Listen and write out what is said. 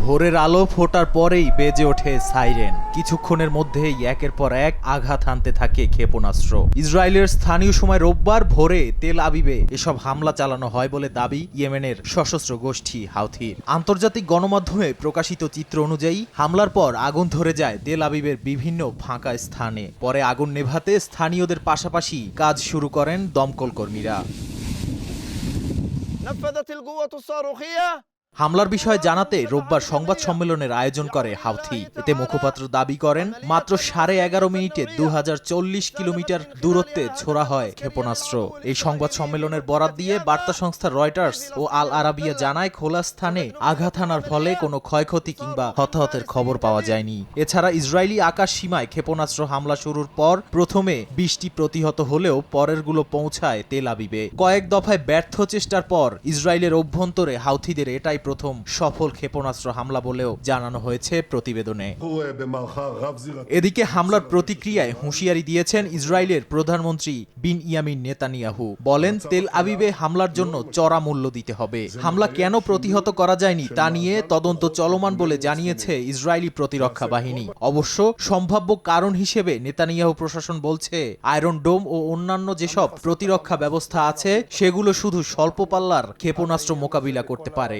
ভোরের আলো ফোটার পরেই বেজে ওঠে সাইরেন কিছুক্ষণের মধ্যেই একের পর এক আঘাত হানতে থাকে ক্ষেপণাস্ত্র ইসরায়েলের স্থানীয় সময় রোববার ভোরে তেল আবিবে এসব হামলা চালানো হয় বলে দাবি ইয়েমেনের সশস্ত্র গোষ্ঠী হাউথির আন্তর্জাতিক গণমাধ্যমে প্রকাশিত চিত্র অনুযায়ী হামলার পর আগুন ধরে যায় তেল আবিবের বিভিন্ন ফাঁকা স্থানে পরে আগুন নেভাতে স্থানীয়দের পাশাপাশি কাজ শুরু করেন দমকল কর্মীরা نفذت القوة الصاروخية হামলার বিষয়ে জানাতে রোববার সংবাদ সম্মেলনের আয়োজন করে হাউথি। এতে মুখপাত্র দাবি করেন, মাত্র সাড়ে এগারো মিনিটে দু হাজার চল্লিশ কিলোমিটার দূরত্বে ছোড়া হয় ক্ষেপণাস্ত্র। এই সংবাদ সম্মেলনের বরাত দিয়ে বার্তা সংস্থা রয়টার্স ও আল আরাবিয়া জানায়, খোলা স্থানে আঘাত হানার ফলে কোনো ক্ষয়ক্ষতি কিংবা হতাহতের খবর পাওয়া যায়নি। এছাড়া ইসরায়েলি আকাশ সীমায় ক্ষেপণাস্ত্র হামলা শুরুর পর প্রথমে বৃষ্টি প্রতিহত হলেও পরেরগুলো পৌঁছায় তেল আবিবে। কয়েক দফায় ব্যর্থ চেষ্টার পর ইসরায়েলের অভ্যন্তরে হাউথিদের এটাই প্রথম সফল ক্ষেপণাস্ত্র হামলা বলেও জানানো হয়েছে প্রতিবেদনে। এদিকে হামলার প্রতিক্রিয়ায় হুঁশিয়ারি দিয়েছেন ইসরায়েলের প্রধানমন্ত্রী বিন ইয়ামিন নেতানিয়াহু। বলেন, তেল আবিবে হামলার জন্য চড়া মূল্য দিতে হবে। হামলা কেন প্রতিহত করা যায়নি তা নিয়ে তদন্ত চলমান বলে জানিয়েছে ইসরায়েলি প্রতিরক্ষা বাহিনী। অবশ্য সম্ভাব্য কারণ হিসেবে নেতানিয়াহু প্রশাসন বলছে, আয়রন ডোম ও অন্যান্য যেসব প্রতিরক্ষা ব্যবস্থা আছে, সেগুলো শুধু স্বল্প পাল্লার ক্ষেপণাস্ত্র মোকাবিলা করতে পারে।